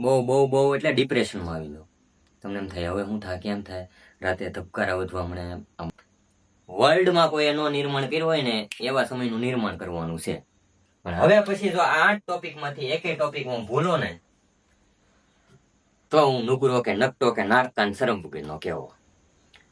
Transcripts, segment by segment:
બહુ બહુ બહુ એટલે ડિપ્રેશનમાં આવી જાઓ તમને એમ થાય, હવે હું થાય કેમ થાય? રાતે ધબકારા વધવા મને વર્લ્ડમાં કોઈ એનો નિર્માણ કર્યો હોય ને, એવા સમયનું નિર્માણ કરવાનું છે. હવે પછી જો આઠ ટોપિકમાંથી એકેય ટોપિક હું ભૂલો ને, તો હું નુકરો કે નકટો કે નારકાન શરમભૂકીનો કેવો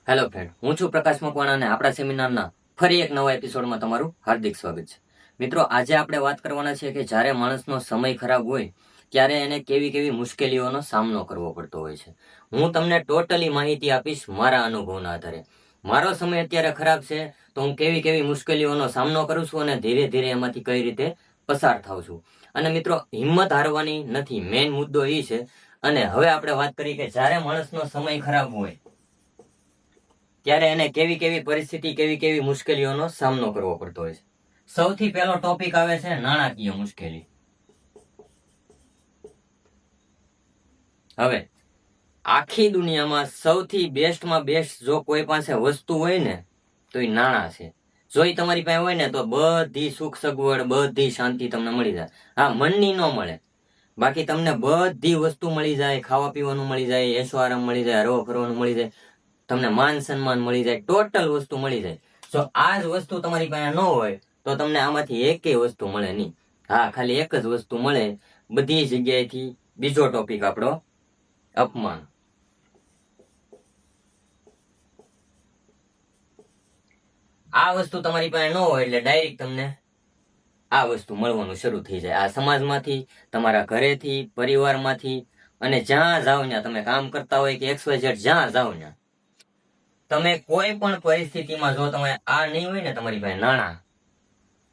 હેલો ફ્રેન્ડ હું છું પ્રકાશ મકવાણા અને આપણા સેમિનારના ફરી એક નવા એપિસોડમાં તમારું હાર્દિક સ્વાગત છે. મિત્રો, આજે આપણે વાત કરવાના છે કે જ્યારે માણસનો સમય ખરાબ હોય ત્યારે એને કેવી કેવી મુશ્કેલીઓનો સામનો કરવો પડતો હોય છે. હું તમને ટોટલી માહિતી આપીશ મારા અનુભવના આધારે. મારો સમય અત્યારે ખરાબ છે, તો હું કેવી કેવી મુશ્કેલીઓનો સામનો કરું છું અને ધીરે ધીરે એમાંથી કઈ રીતે પસાર થાઉં છું. અને મિત્રો, હિંમત હારવાની નથી. મેઇન મુદ્દો એ છે. અને હવે આપણે વાત કરી કે જ્યારે માણસનો સમય ખરાબ હોય, ત્યારે એને કેવી કેવી પરિસ્થિતિ, કેવી કેવી મુશ્કેલીઓનો સામનો કરવો પડતો હોય છે. સૌથી પહેલો ટોપિક આવે છે નાણાકીય મુશ્કેલી. હવે, આખી દુનિયામાં સૌથી બેસ્ટમાં બેસ્ટ જો કોઈ પાસે વસ્તુ હોય ને, તો એ નાણાં છે. જો એ તમારી પાસે હોય ને, તો બધી સુખ સગવડ, બધી શાંતિ તમને મળી જાય. હા, મનની ન મળે. બાકી તમને બધી વસ્તુ મળી જાય, ખાવા પીવાનું મળી જાય એસો આરામ મળી જાય, હરવા ફરવાનું મળી જાય, તમને માન સન્માન મળી જાય, ટોટલ વસ્તુ મળી જાય. જો આ જ વસ્તુ તમારી પાસે ન હોય, તો તમને આમાંથી એકેય વસ્તુ મળે નહીં. હા, ખાલી એક જ વસ્તુ મળે, બધી જગ્યાએથી બીજો ટોપિક આપણો અપમાન. આ વસ્તુ તમારી પાસે ન હોય એટલે ડાયરેક્ટ તમને આ વસ્તુ મળવાનું શરૂ થઈ જાય. આ સમાજમાંથી, તમારા ઘરેથી, પરિવારમાંથી અને જ્યાં જાઓ ત્યાં તમે કામ કરતા હોય કે એક્સ વાય ઝેડ જ્યાં જાઓ ત્યાં, તમે કોઈ પણ પરિસ્થિતિમાં જો તમે આ નહીં હોય ને તમારી પાસે નાણાં,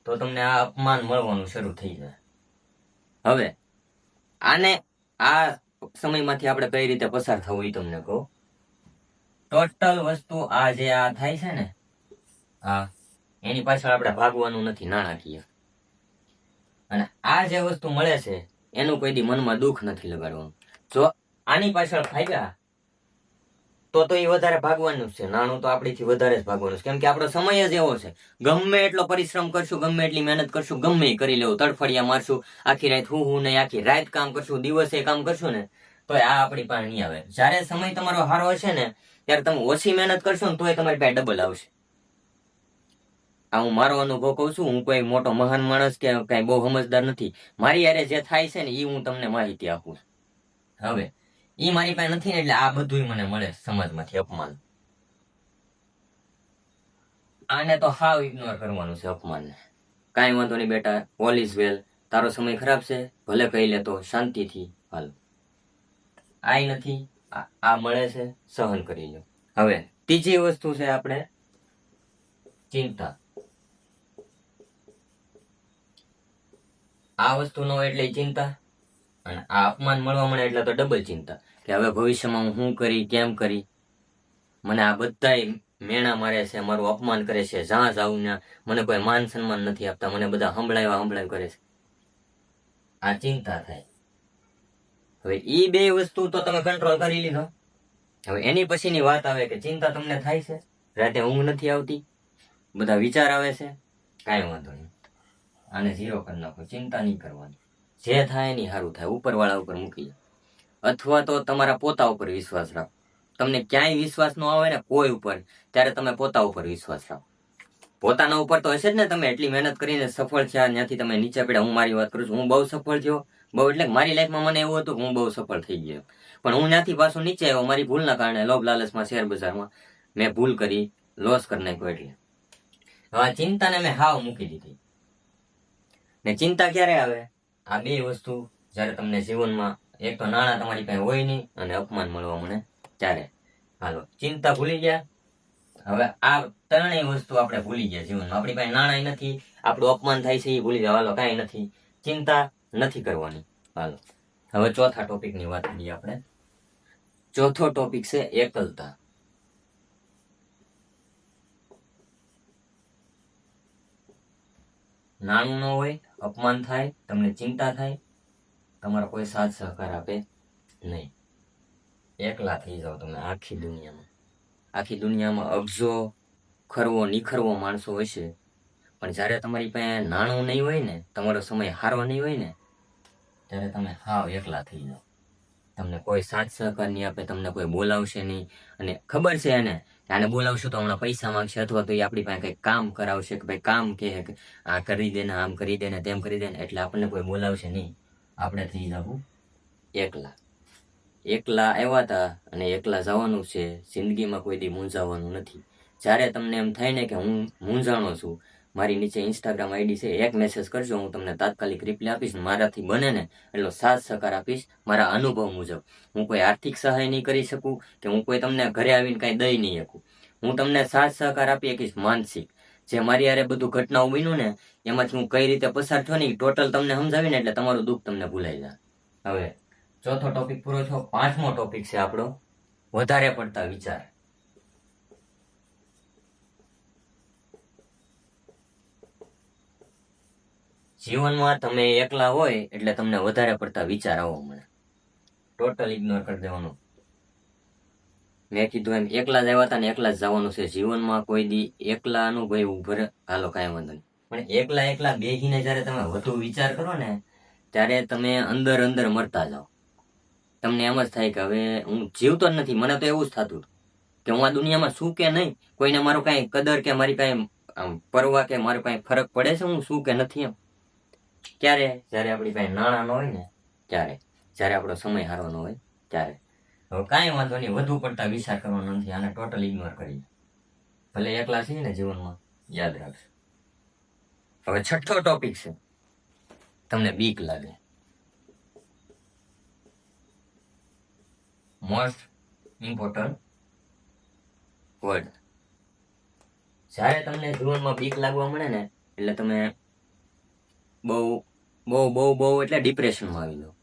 તો તમને આ અપમાન મળવાનું શરૂ થઈ જાય. હવે, આને આ સમયમાંથી આપણે કઈ રીતે પસાર થવું એ તમને કહું. ટોટલ વસ્તુ આ જે આ થાય છે ને, હા, એની પાછળ આપણે ભાગવાનું નથી નાણાકીય અને આ જે વસ્તુ મળે છે, એનું કોઈ દી મનમાં દુઃખ નથી લગાડવાનું. જો આની પાછળ ભાગ્યા તો તો એ વધારે ભાગવાનું છે. નાણું તો આપણીથી વધારે જ ભાગવાનું છે. કેમ કે આપણો સમય જ એવો છે. ગમે એટલો પરિશ્રમ કરશું, ગમે એટલી મહેનત કરશું, ગમે કરી લેવું. તડફડિયા મારશું, આખી રાત હું હું નહીં આખી રાત કામ કરશું, દિવસે કામ કરશું ને તો આ આપણી પાસે નહીં આવે. જ્યારે સમય તમારો સારો હશે ને, ત્યારે તમે ઓછી મહેનત કરશો ને, તોય તમારી પાસે ડબલ આવશે. આ હું મારો અનુભવ કહું છું. હું કોઈ મોટો મહાન માણસ કે કઈ બહુ સમજદાર નથી. મારી યારે જે થાય છે ને એ હું તમને માહિતી આપું હવે ઈ મારી પાસે નથી ને એટલે આ બધું મને મળે સમાજમાંથી અપમાન. આને તો હાવ ઇગ્નોર કરવાનું છે અપમાનને. કાંઈ વાંધો નહીં બેટા ઓલ ઇઝ વેલ તારો સમય ખરાબ છે, ભલે કહી લેતો, શાંતિથી હાલ. આય નથી, આ આ મળે છે, સહન કરી લો હવે, ત્રીજી વસ્તુ છે આપણે ચિંતા. આ વસ્તુ ન એટલે ચિંતા. અને આ અપમાન મળવા મળે એટલે તો ડબલ ચિંતા. કે હવે ભવિષ્યમાં હું શું કરી, કેમ કરી? મને આ બધાય મેણા મારે છે, મારું અપમાન કરે છે જ્યાં જાઉં ને મને કોઈ માન સન્માન નથી આપતા, મને બધા હંભળાવ્યા હંભળાવ કરે છે. આ ચિંતા થાય. હવે એ બે વસ્તુ તો તમે કંટ્રોલ કરી લીધો. હવે એની પછીની વાત આવે કે ચિંતા તમને થાય છે? રાતે ઊંઘ નથી આવતી? બધા વિચાર આવે છે? કાંઈ વાંધો નહીં. આને ઝીરો કરી નાખો, ચિંતા નહીં કરવાની. જે થાય એની સારું થાય. ઉપરવાળા ઉપર મૂકી અથવા તો તમારા પોતા ઉપર વિશ્વાસ રાખો. તમને ક્યાંય વિશ્વાસ ન આવે ને કોઈ ઉપર, ત્યારે તમે પોતા ઉપર વિશ્વાસ રાખો. પોતાના ઉપર તો હશે જ ને તમે, એટલી મહેનત કરીને સફળ થયા, ત્યાંથી તમે નીચે પડ્યા. હું મારી વાત કરું છું, હું બહુ સફળ થયો. બહુ એટલે મારી લાઈફમાં મને એવું હતું હું બહુ સફળ થઈ ગયો. પણ હું ત્યાંથી પાછું નીચે આવ્યો, મારી ભૂલના કારણે લોભ લાલચમાં, શેર બજારમાં મેં ભૂલ કરી લોસ કરી નાખ્યો એટલે. હવે ચિંતાને મેં હાવ મૂકી દીધી. ને ચિંતા ક્યારે આવે? આ બે વસ્તુ જ્યારે તમને જીવનમાં એક તો નાણાં તમારી પાસે હોય નહીં અને અપમાન મળવા મને ત્યારે. હાલો, ચિંતા ભૂલી ગયા. હવે આ ત્રણેય વસ્તુ આપણે ભૂલી ગયા જીવનમાં. આપણી પાસે નાણાં નથી, આપણું અપમાન થાય છે એ ભૂલી ગયા. હાલો, કાંઈ નથી. ચિંતા નથી કરવાની. હાલો, હવે ચોથા ટોપિકની વાત કરીએ આપણે. ચોથો ટોપિક છે એકલતા. નાનું ન હોય અપમાન થાય, તમને ચિંતા થાય, તમારો કોઈ સાથ સહકાર આપે નહીં. એકલા થઈ જાઓ તમે આખી દુનિયામાં. આખી દુનિયામાં અબજો, ખરવો, નિખરવો માણસો હશે. પણ જ્યારે તમારી પાસે નાણું નહીં હોય ને, તમારો સમય હારવો નહીં હોય ને, ત્યારે તમે હાવ એકલા થઈ જાઓ. તમને કોઈ સાથ સહકાર નહીં આપે, તમને કોઈ બોલાવશે નહીં. અને ખબર છે એને આને બોલાવશું તો હમણાં પૈસા માંગશે અથવા તો એ આપણી પાસે કંઈક કામ કરાવશે કે ભાઈ કામ કે આ કરી દે આમ કરી દે તેમ કરી દે ને એટલે આપણને કોઈ બોલાવશે નહીં. આપણે થઈ જવું એકલા. એકલા આવ્યા હતા અને એકલા જવાનું છે. જિંદગીમાં કોઈ દી મૂંઝાવાનું નથી. જ્યારે તમને એમ થાય ને કે હું મૂંઝાણો છું મારી નીચે ઇન્સ્ટાગ્રામ આઈડી છે, એક મેસેજ કરજો, હું તમને તાત્કાલિક રિપ્લે આપીશ મારાથી બને ને એટલો સાથ સહકાર આપીશ મારા અનુભવ મુજબ. હું કોઈ આર્થિક સહાય નહીં કરી શકું કે હું કોઈ તમને ઘરે આવીને કાંઈ દઈ નહીં શકું. હું તમને સાથ સહકાર આપી શકીશ માનસિક. જે મારી યારે બધું ઘટનાઓ બન્યું ને, એમાંથી હું કઈ રીતે પસાર થયો ને ટોટલ તમને સમજાવીને એટલે તમારું દુઃખ તમને ભૂલાઈ જાય. હવે, ચોથો ટોપિક પૂરો થયો, પાંચમો ટોપિક છે આપણો. વધારે પડતા વિચાર. જીવનમાં તમે એકલા હોય એટલે તમને વધારે પડતા વિચાર આવો મને ટોટલ ઇગ્નોર કરી દેવાનું. મેં કીધું એમ, એકલા જ આવ્યા હતા ને એકલા જ જવાનું છે. જીવનમાં કોઈ દી એકલા અનુભવ ઉભર, હાલો, કાંઈ વાંધો નહીં. પણ એકલા એકલા બેહીને જ્યારે તમે વધુ વિચાર કરો ને, ત્યારે તમે અંદર અંદર મરતા જાઓ. તમને એમ જ થાય કે હવે હું જીવતો જ નથી. મને તો એવું જ થતું કે હું આ દુનિયામાં શું કે નહીં, કોઈને મારું કાંઈ કદર કે મારી કાંઈ પરવા કે મારું કાંઈ ફરક પડે છે? હું શું કે નથી એમ? ક્યારે? જ્યારે આપણી પાસે નાણાં ન હોય ને, ત્યારે. જ્યારે આપણો સમય હારો ન હોય, ત્યારે. હવે કાંઈ વાંધો નહીં, વધુ પડતા વિચાર કરવાનો નથી, આને ટોટલ ઇગ્નોર કરી ભલે એકલા છીએ ને જીવનમાં, યાદ રાખજો. હવે છઠ્ઠો ટોપિક છે. તમને બીક લાગે. મોસ્ટ ઇમ્પોર્ટન્ટ વર્ડ જ્યારે તમને જીવનમાં બીક લાગવા મળે ને, એટલે તમે બહુ બહુ બહુ બહુ એટલે ડિપ્રેશનમાં આવી ગયો.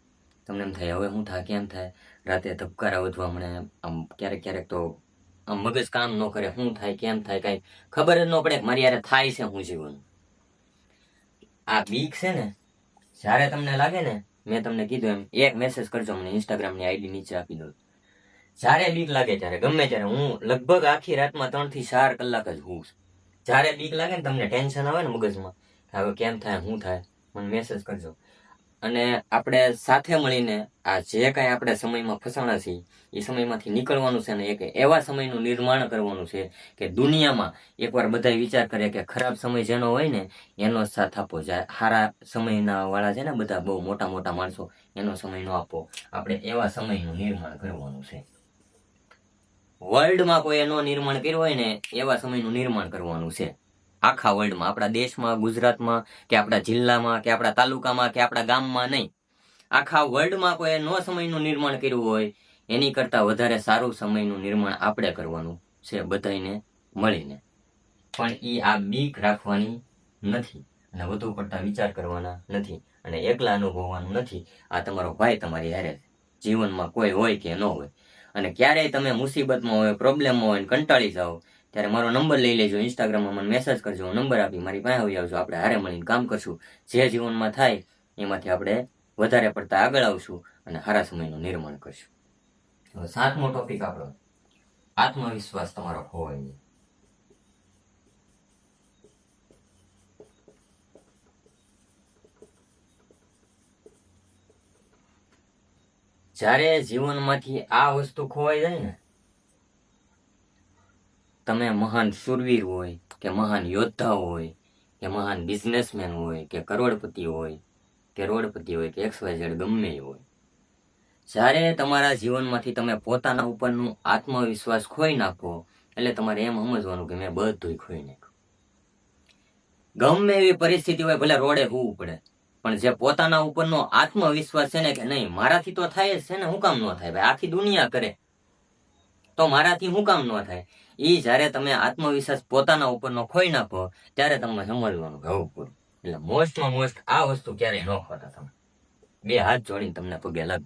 તમને એમ થાય, હવે શું થાય, કેમ થાય? રાતે ધબકારા વધવા મને આમ ક્યારેક ક્યારેક તો આમ મગજ કામ ન કરે, શું થાય, કેમ થાય, કાંઈ ખબર જ ન પડે મારી યારે થાય છે હું જીવન. આ બીક છે ને, જ્યારે તમને લાગે ને, મેં તમને કીધું એમ, એક મેસેજ કરજો, મને ઇન્સ્ટાગ્રામની આઈડી નીચે આપી દો. જ્યારે બીક લાગે ત્યારે, ગમે ત્યારે, હું લગભગ આખી રાતમાં ત્રણથી ચાર કલાક જ હું જ્યારે બીક લાગે ને, તમને ટેન્શન આવે ને મગજમાં હવે કેમ થાય, શું થાય? મને મેસેજ કરજો. અને આપણે સાથે મળીને આ જે કાંઈ આપણે સમયમાં ફસાણા છીએ, એ સમયમાંથી નીકળવાનું છે ને એક એવા સમયનું નિર્માણ કરવાનું છે કે દુનિયામાં એકવાર બધા વિચાર કરે કે ખરાબ સમય જેનો હોય ને, એનો સાથ આપો સારા સમયના વાળા છે ને બધા બહુ મોટા મોટા માણસો, એનો સમય ન આપો આપણે એવા સમયનું નિર્માણ કરવાનું છે. વર્લ્ડમાં કોઈ એનો નિર્માણ કર્યું હોય ને, એવા સમયનું નિર્માણ કરવાનું છે. આખા વર્લ્ડમાં આપણા દેશમાં, ગુજરાતમાં, કે આપણા જિલ્લામાં, કે આપણા તાલુકામાં, કે આપણા ગામમાં નહીં. આખા વર્લ્ડમાં કોઈ નો સમયનું નિર્માણ કર્યું હોય, એની કરતાં વધારે સારું સમયનું નિર્માણ આપણે કરવાનું છે બધાને મળીને. પણ એ આ બીક રાખવાની નથી અને વધુ પડતા વિચાર કરવાના નથી અને એકલા અનુભવવાનું નથી. આ તમારો ભાઈ તમારી હારે. જીવનમાં કોઈ હોય કે ન હોય. અને ક્યારેય તમે મુસીબતમાં હોય પ્રોબ્લેમમાં હોય કંટાળી જાઓ ત્યારે મારો નંબર લઈ લેજો ઇન્સ્ટાગ્રામમાં મને મેસેજ કરજો, હું નંબર આપી મારી પાસે આવી આવજો આપણે હારે મળીને કામ કરશું. જે જીવનમાં થાય, એમાંથી આપણે વધારે પડતા આગળ આવશું અને સારા સમયનું નિર્માણ કરશું. સાતમો ટોપિક આપણો. આત્મવિશ્વાસ તમારો હોવો જોઈએ જ્યારે જીવનમાંથી આ વસ્તુ ખોવાઈ જાય ને તમે મહાન શૂરવીર હોય, કે મહાન યોદ્ધા હોય, કે મહાન બિઝનેસમેન હોય, કે કરોડપતિ હોય, કે રોડપતિ હોય, કે એક્સ વાય ગમે હોય. જ્યારે તમારા જીવનમાંથી તમે પોતાના ઉપરનું આત્મવિશ્વાસ ખોઈ નાખો, એટલે તમારે એમ સમજવાનું કે મેં બધું ખોઈ નાખ્યું. ગમે એવી પરિસ્થિતિ હોય, ભલે રોડે હોવું પડે, પણ જે પોતાના ઉપરનો આત્મવિશ્વાસ છે ને કે નહીં, મારાથી તો થાય છે ને, હું કામ ન થાય? ભાઈ, આખી દુનિયા કરે. તો મારાથી હું કામ ન થાય? એ જ્યારે તમે આત્મવિશ્વાસ પોતાના ઉપરનો ખોઈ નાખો, ત્યારે તમને સમજવાનું આવું પૂરું. એટલે મોસ્ટમાં મોસ્ટ આ વસ્તુ ક્યારેય ન ખોતા તમે. બે હાથ જોડીને તમને પગે લાગ.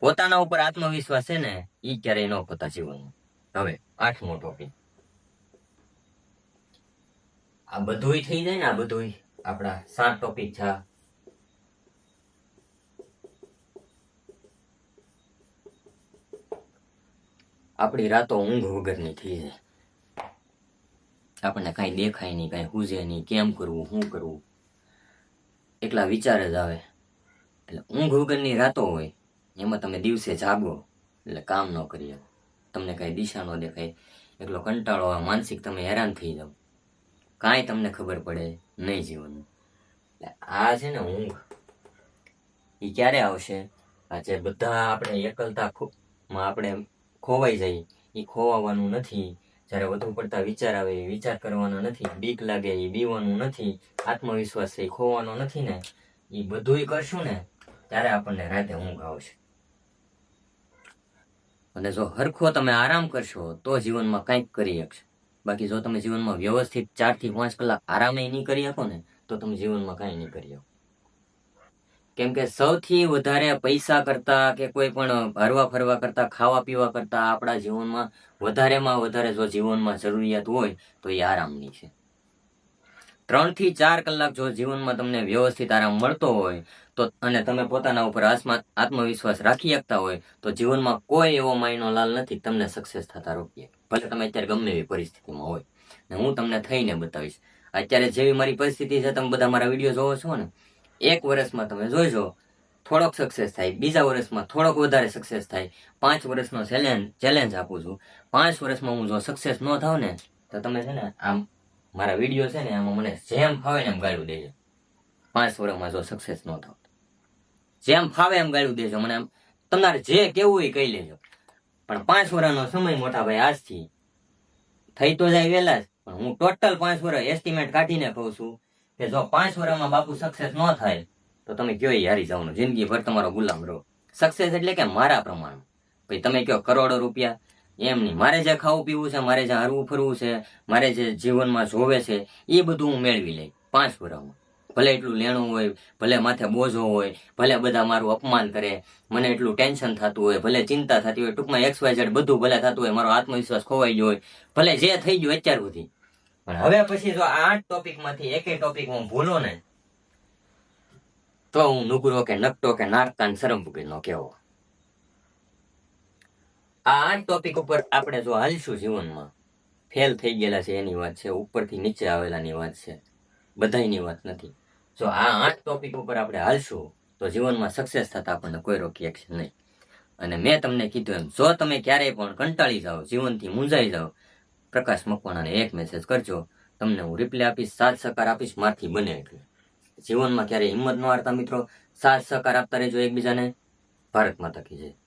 પોતાના ઉપર આત્મવિશ્વાસ છે ને એ ક્યારેય ન ખોતા જીવનમાં. હવે, આઠમો ટોપિક આ બધુંય થઈ જાય ને, આ બધુંય આપણા સાત ટોપિક છે. આપણી રાતો ઊંઘ વગરની થઈ જાય. આપણને કાંઈ દેખાય નહીં, કાંઈ હુજે નહીં, કેમ કરવું, શું કરવું? એકલા વિચાર જ આવે. એટલે ઊંઘ વગરની રાતો હોય, એમાં તમે દિવસે જાગો, એટલે કામ ન કરી તમને કાંઈ દિશા ન દેખાય, એકલો કંટાળો આ માનસિક તમે હેરાન થઈ જાઓ. કાંઈ તમને ખબર પડે નહીં જીવનનું એટલે આ છે ને ઊંઘ. એ ક્યારે આવશે? આજે બધા આપણે એકલતા ખૂબ, માં આપણે ખોવાઈ જઈએ એ ખોવાવાનું નથી. જ્યારે વધુ પડતા વિચાર આવે વિચાર કરવાનો નથી. બીક લાગે એ બીવાનું નથી. આત્મવિશ્વાસ એ ખોવાનો નથી ને. એ બધું કરશું ને, ત્યારે આપણને રાતે ઊંઘ આવશે. અને જો હરખો તમે આરામ કરશો, તો જીવનમાં કંઈક કરી શકશો. બાકી જો તમે જીવનમાં વ્યવસ્થિત ચારથી પાંચ કલાક આરામે નહીં કરી શકો ને, તો તમે જીવનમાં કાંઈ નહીં કરી શકો. કેમ કે સૌથી વધારે પૈસા કરતા કે કોઈ પણ હરવા ફરવા કરતા, ખાવા પીવા કરતા આપણા જીવનમાં વધારેમાં વધારે જો જીવનમાં જરૂરિયાત હોય તો એ આરામની છે. ત્રણથી ચાર કલાક જો જીવનમાં તમને વ્યવસ્થિત આરામ મળતો હોય તો અને તમે પોતાના ઉપર આત્મવિશ્વાસ રાખી શકતા હોય તો જીવનમાં કોઈ એવો માયનો લાલ નથી, તમને સક્સેસ થતા રોકીએ. ભલે તમે અત્યારે ગમે એવી પરિસ્થિતિમાં હોય. ને હું તમને થઈને બતાવીશ. અત્યારે જેવી મારી પરિસ્થિતિ છે, તમે બધા મારા વીડિયો જોવો છો ને? એક વર્ષમાં તમે જોજો, થોડોક સક્સેસ થાય. બીજા વર્ષમાં થોડોક વધારે સક્સેસ થાય. પાંચ વર્ષનો ચેલેન્જ ચેલેન્જ આપું છું. પાંચ વર્ષમાં હું જો સક્સેસ ન થાવ ને, તો તમે છે ને, આમ મારા વીડિયો છે ને, આમાં મને જેમ ફાવે એમ ગાળું દેજો. પાંચ વર્ષમાં જો સક્સેસ ન થાવ જેમ ફાવે એમ ગાળું દેજો. મને આમ, તમારે જે કેવું એ કહી લેજો. પણ પાંચ વર્ષનો સમય મોટા ભાઈ આજથી, થઈ તો જાય વહેલા જ, પણ હું ટોટલ પાંચ વર્ષ એસ્ટિમેટ કાઢીને કહું છું. કે જો પાંચ વર્ષમાં બાપુ સક્સેસ ન થાય, તો તમે કયો હારી જવાનું જિંદગી ભર તમારો ગુલામ રહો. સક્સેસ એટલે કે મારા પ્રમાણ. ભાઈ, તમે કયો કરોડો રૂપિયા? એમ નહીં. મારે જે ખાવું પીવું છે, મારે જે હરવું ફરવું છે, મારે જે જીવનમાં જોવે છે, એ બધું હું મેળવી લઈ પાંચ વર્ષમાં ભલે એટલું લેણું હોય, ભલે માથે બોજો હોય, ભલે બધા મારું અપમાન કરે, મને એટલું ટેન્શન થતું હોય, ભલે ચિંતા થતી હોય, ટૂંકમાં એક્સ વાય ઝેડ બધું ભલે થતું હોય, મારો આત્મવિશ્વાસ ખોવાઈ ગયો હોય, ભલે જે થઈ ગયું અત્યાર સુધી પણ હવે પછી જો આઠ ટોપિકમાંથી એકેય ટોપિક હું ભૂલો ને તો હું નુકરો કે નકટો કે નારતા ને શરમ નો કેવો આ આઠ ટોપિક ઉપર આપણે જો હાલશું જીવનમાં ફેલ થઈ ગયેલા છે એની વાત છે ઉપરથી નીચે આવેલાની વાત છે બધાની વાત નથી. જો આ આઠ ટોપિક ઉપર આપણે હાલશું તો જીવનમાં સક્સેસ થતા આપણને કોઈ રોકી શકશે નહીં. અને મેં તમને કીધું એમ જો તમે ક્યારેય પણ કંટાળી જાઓ જીવનથી મૂંઝાઈ જાઓ પ્રકાશ મકવાણાને એક મેસેજ કરજો. તમને હું રિપ્લાય આપીશ, સાથ સહકાર આપીશ, મારથી બને એટલે. જીવનમાં ક્યારેય હિંમત ન હારતા મિત્રો, સાથ સહકાર આપતા રહેજો એકબીજાને. ભારત માતા કી